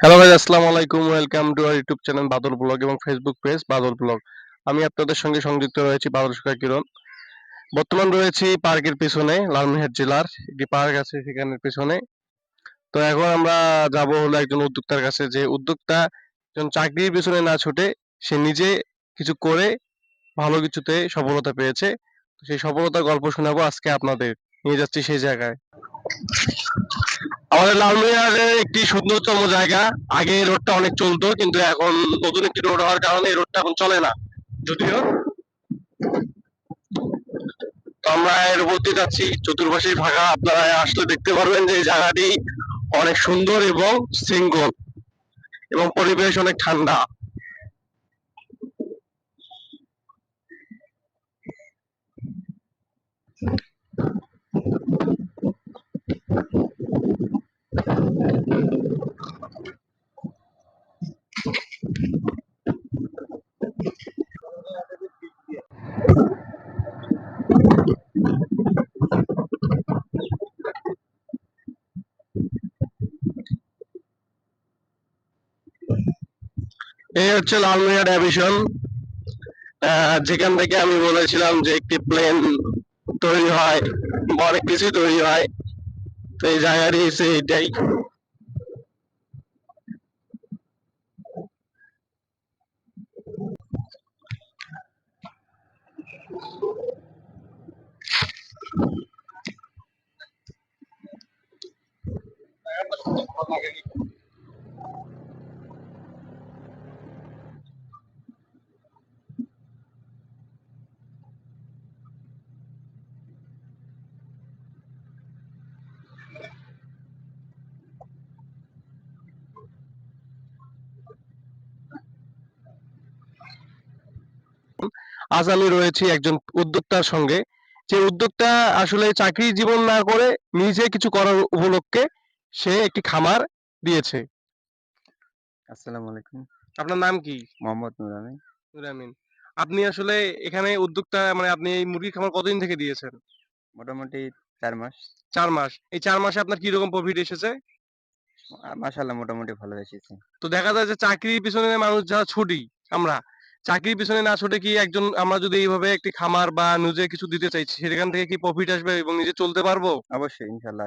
Hello ভাই আসসালামু আলাইকুম। Welcome to our YouTube channel Badal blog এবং ফেসবুক পেজ বাদল ব্লগ আমি আপনাদের সঙ্গে সংযুক্ত রয়েছি বাদল সুখা কিরণ। বর্তমান রয়েছি পার্কের পিছনে লালমনিরহাট জেলার। একটি পার্ক আছে সেখানের পিছনে। তো এখন আমরা যাব হলো একজন উদ্যোক্তার কাছে যে উদ্যোক্তা একজন চাকরির পিছনে না ছুটে সে নিজে কিছু করে ভালো কিছুতে সফলতা পেয়েছে। সেই সফলতার গল্প শোনাবো আজকে আপনাদের। নিয়ে যাচ্ছি সেই জায়গায়। আমাদের লালমিয়ারের একটি সুন্দরতম জায়গা। আগে রোডটা অনেক চলতো, কিন্তু এখন নতুন একটি রোড হওয়ার কারণে এই রোডটা এখন চলে না। যদিও। আমরা এর উপর দিয়ে যাচ্ছি। চতুর্পাশেই ফাঁকা, আপনারা আসলে দেখতে পারবেন যে জায়গাটি অনেক সুন্দর এবং শৃঙ্খল এবং পরিবেশ অনেক ঠান্ডা। এই হচ্ছে লালমিয়া ডিভিশন যেখান থেকে আমি বলেছিলাম যে একটি প্লেন তৈরি হয় অনেক কিছু তৈরি হয়। তো এই জায়গাটি হচ্ছে এটাই আজ আমি রয়েছি একজন উদ্যোক্তার সঙ্গে। যে উদ্যোক্তা আসলে চাকরি জীবন না করে নিজে কিছু করার উপলক্ষে সে একটি খামার দিয়েছে। আসসালামু আলাইকুম। আপনার নাম কি? মোহাম্মদ নুর আমিন নুর আমিন আপনি আসলে এখানে উদ্যোক্তা মানে আপনি এই মুরগির খামার কতদিন থেকে দিয়েছেন? মোটামুটি চার মাস। চার মাস। এই চার মাসে আপনার কি রকম প্রফিট এসেছে? মাশাল্লাহ মোটামুটি ভালো এসেছে। তো দেখা যায় যে চাকরির পিছনে মানুষ যারা ছুটি আমরা চাকরির পিছনে না ছুটে কি একজন আমরা যদি এইভাবে একটি খামার বা নিজে কিছু দিতে চাইছি সেখান থেকে কি প্রফিট আসবে এবং নিজে চলতে পারব? অবশ্যই ইনশাল্লাহ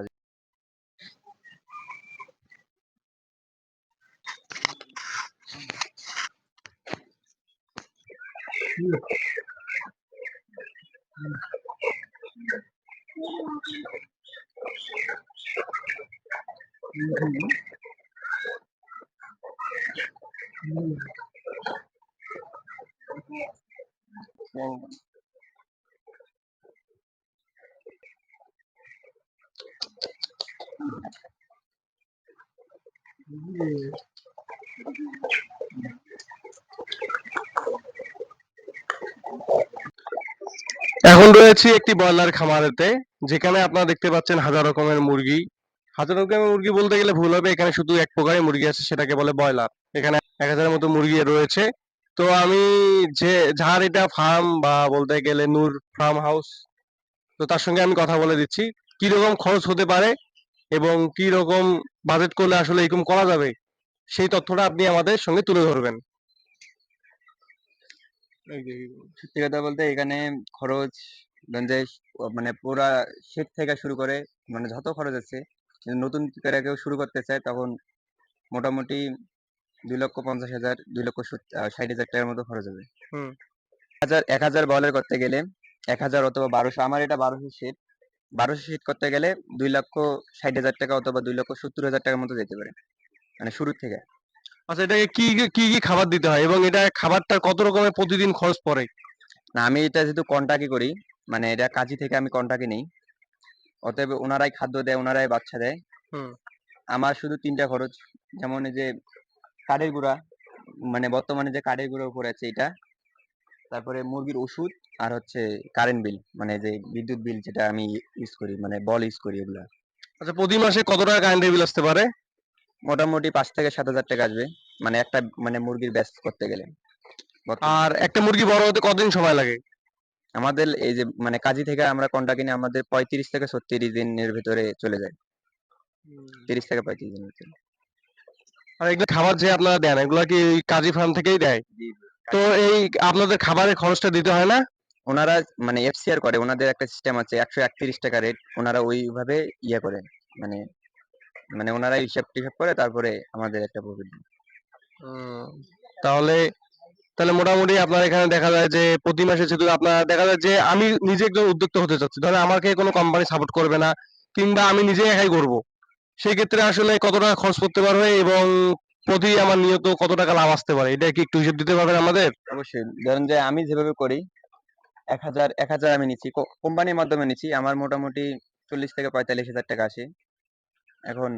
এখন রয়েছে একটি ব্রয়লার খামারেতে, যেখানে আপনারা দেখতে পাচ্ছেন হাজার রকমের মুরগি। হাজার রকমের মুরগি বলতে গেলে ভুল হবে, এখানে শুধু এক প্রকারের মুরগি আছে, সেটাকে বলে ব্রয়লার। এখানে এক হাজারের মতো মুরগি রয়েছে। তো আমি যে, যার এটা ফার্ম বা বলতে গেলে নূর ফার্ম হাউস তো তার সঙ্গে আমি কথা বলে দিচ্ছি। কি রকম খরচ হতে পারে এবং কি রকম বাজেট করলে আসলে এরকম করা যাবে, সেই তথ্যটা আপনি আমাদের সঙ্গে তুলে ধরবেন। সত্যি কথা বলতে এখানে খরচ যে মানে পুরা শেড থেকে শুরু করে মানে যত খরচ আছে নতুন কেউ শুরু করতে চায়, তখন মোটামুটি দুই লক্ষ পঞ্চাশ হাজার দুই লক্ষ ষাট হাজার টাকার মতো খরচ হবে। হাজার এক হাজার বলের করতে গেলে এক হাজার অথবা বারোশো আমার এটা বারোশো বারোশো করতে গেলে দুই লক্ষ ষাট হাজার টাকা অথবা দুই লক্ষ সত্তর হাজার টাকার মতো যেতে পারে মানে থেকে। আচ্ছা এটাকে কি কি কি খাবার দিতে হয় এবং এটা খাবারটা কত রকমের প্রতিদিন খরচ পড়ে? না আমি এটা যেহেতু কন্টাকি করি মানে এটা কাজী থেকে আমি কন্টাকি নেই। অতএব ওনারাই খাদ্য দেয় ওনারাই বাচ্চা দেয়। আমার শুধু তিনটা খরচ যেমন এই যে কাঠের গুঁড়া মানে বর্তমানে যে কাঠের গুঁড়ো উপরে আছে এটা। তারপরে মুরগির ওষুধ আর হচ্ছে কারেন্ট বিল মানে যে বিদ্যুৎ বিল যেটা আমি ইউজ করি মানে বল ইউজ করি এগুলা। আচ্ছা প্রতি মাসে কত টাকা কারেন্টের বিল আসতে পারে? মোটামুটি পাঁচ থেকে সাত হাজার টাকা আসবে মানে একটা মানে মুরগির ব্যাস করতে গেলে। আর একটা মুরগি বড় হতে কতদিন সময় লাগে? আমাদের এই যে মানে কাজী থেকে আমরা কন্টা কিনে আমাদের পঁয়ত্রিশ থেকে ছত্রিশ দিনের ভিতরে চলে যায়। তিরিশ থেকে পঁয়ত্রিশ দিনের ভিতরে। আর এগুলো খাবার যে আপনারা দেন এগুলা কি কাজী ফার্ম থেকেই দেয়? তো এই আপনাদের খাবারের খরচটা দিতে হয় না? ওনারা মানে এফসিআর করে ওনাদের একটা সিস্টেম আছে একশো একত্রিশ টাকা রেট ওনারা ওইভাবে ইয়ে করে মানে মানে ওনারা হিসাব টিসাব করে তারপরে আমাদের একটা প্রফিট তাহলে তাহলে মোটামুটি আপনার এখানে দেখা যায় যে প্রতি মাসে শুধু আপনার দেখা যায় যে আমি নিজে একজন উদ্যোক্তা হতে চাচ্ছি ধরেন আমাকে কোনো কোম্পানি সাপোর্ট করবে না কিংবা আমি নিজে একাই করব। সেই ক্ষেত্রে আসলে কত টাকা খরচ করতে পারবে এবং প্রতি আমার নিয়ত কত টাকা লাভ আসতে পারে? এটা কি একটু হিসেব দিতে পারবেন আমাদের? অবশ্যই। ধরেন যে আমি যেভাবে করি, এক হাজার এক হাজার আমি নিচ্ছি। কোম্পানির মাধ্যমে নিচ্ছি। আমার মোটামুটি চল্লিশ থেকে পঁয়তাল্লিশ হাজার টাকা আসে। এখন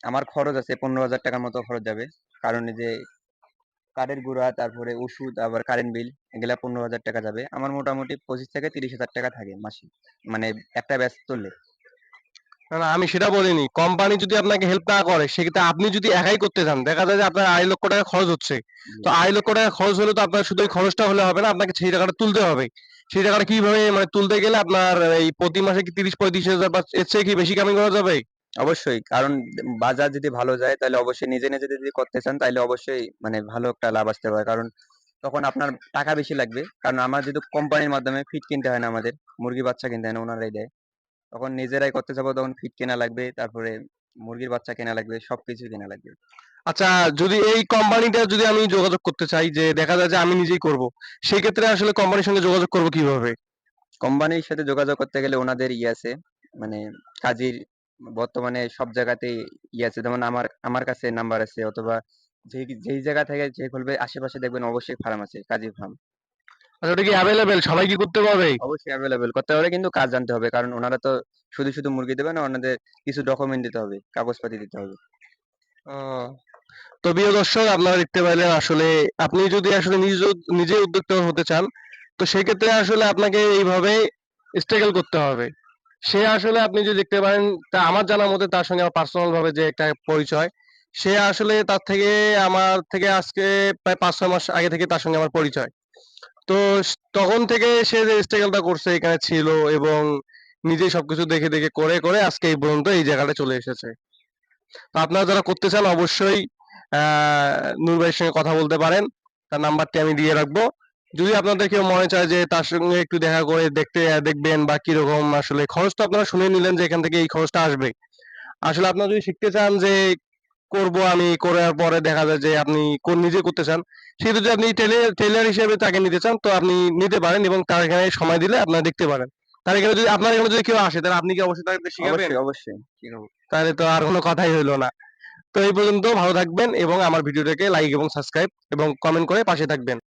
আমার খরচ আছে পনেরো হাজার টাকার মতো খরচ যাবে। কারণ যে কাঠের গুঁড়া, তারপরে ওষুধ, আবার কারেন্ট বিল এগুলা পনেরো হাজার টাকা যাবে। আমার মোটামুটি পঁচিশ থেকে তিরিশ হাজার টাকা থাকে মাসে মানে একটা ব্যাচ তুললে না আমি সেটা বলিনি। কোম্পানি যদি আপনাকে হেল্প না করে, সেক্ষেত্রে আপনি যদি একাই করতে চান দেখা যায় যে আপনার আড়াই লক্ষ টাকা খরচ হচ্ছে। তো আড়াই লক্ষ টাকা খরচ হলে তো আপনার শুধু ওই খরচটা হলে হবে না, আপনাকে সেই টাকাটা তুলতে হবে। সেই টাকাটা কীভাবে মানে তুলতে গেলে আপনার এই প্রতি মাসে কি তিরিশ, পঁয়ত্রিশ হাজার বা এর চেয়ে কি বেশি কামিং করা যাবে? অবশ্যই, কারণ বাজার যদি ভালো যায়, তাহলে অবশ্যই নিজে নিজে যদি করতে চান, তাহলে অবশ্যই মানে ভালো একটা লাভ আসতে পারে। কারণ তখন আপনার টাকা বেশি লাগবে। কারণ আমার যেহেতু কোম্পানির মাধ্যমে ফিট কিনতে হয় না আমাদের মুরগি বাচ্চা কিনতে হয় না, ওনারাই দেয়। তখন নিজেরাই করতে যাব তখন ফিট কেনা লাগবে তারপরে মুরগির বাচ্চা কেনা লাগবে সবকিছু কেনা লাগবে। আচ্ছা যদি এই কোম্পানিটা যদি আমি যোগাযোগ করতে চাই যে দেখা যায় যে আমি নিজেই করব সেই ক্ষেত্রে আসলে কোম্পানির সঙ্গে যোগাযোগ করব কীভাবে? কোম্পানির সাথে যোগাযোগ করতে গেলে ওনাদের ইয়ে আছে মানে কাজীর বর্তমানে সব জায়গাতে ইয়ে আছে। যেমন আমার আমার কাছে নাম্বার আছে অথবা যে যেই জায়গা থেকে যে খুলবে আশেপাশে দেখবেন অবশ্যই ফার্ম আছে কাজী ফার্ম আচ্ছা ওটা কি অ্যাভেলেবেল সবাই কি করতে পারবে? অবশ্যই অ্যাভেলেবেল করতে হবে কিন্তু কাজ জানতে হবে কারণ ওনারা তো শুধু শুধু মুরগি দেবে না ওনাদের কিছু ডকুমেন্ট দিতে হবে কাগজপাতি দিতে হবে। তো প্রিয় দর্শক আপনারা দেখতে পাইলেন আসলে আপনি যদি আসলে নিজে নিজে উদ্যোক্তা হতে চান তো সেক্ষেত্রে আসলে আপনাকে এইভাবে স্ট্রাগল করতে হবে। সে আসলে আপনি যদি দেখতে পারেন তা আমার জানার মতে তার সঙ্গে আমার পার্সোনাল ভাবে যে একটা পরিচয় সে আসলে তার থেকে আমার থেকে আজকে প্রায় পাঁচ ছয় মাস আগে থেকে তার সঙ্গে আমার পরিচয়। তো তখন থেকে সে যে স্ট্রাগলটা করছে এখানে ছিল এবং নিজেই সবকিছু দেখে দেখে করে করে আজকে এই পর্যন্ত এই জায়গাটা চলে এসেছে। তো আপনারা যারা করতে চান অবশ্যই নূর ভাইয়ের সঙ্গে কথা বলতে পারেন। তার নাম্বারটি আমি দিয়ে রাখব। যদি আপনাদের কেউ মনে চায় যে তার সঙ্গে একটু দেখা করে দেখতে, দেখবেন বা কীরকম আসলে খরচ তো আপনারা শুনে নিলেন যে এখান থেকে এই খরচটা আসবে। আসলে আপনারা যদি শিখতে চান যে করব আমি করার পরে দেখা যায় যে আপনি কোন নিজে করতে চান সেহেতু যদি আপনি টেলার হিসেবে তাকে নিতে চান তো আপনি নিতে পারেন এবং তার এখানে সময় দিলে আপনারা দেখতে পারেন। তার এখানে যদি আপনার এখানে যদি কেউ আসে তাহলে আপনি কি অবশ্যই তাকে শিখাবেন? অবশ্যই অবশ্যই। তাহলে তো আর কোনো কথাই হইল না। তো এই পর্যন্ত ভালো থাকবেন এবং আমার ভিডিওটাকে লাইক এবং সাবস্ক্রাইব এবং কমেন্ট করে পাশে থাকবেন।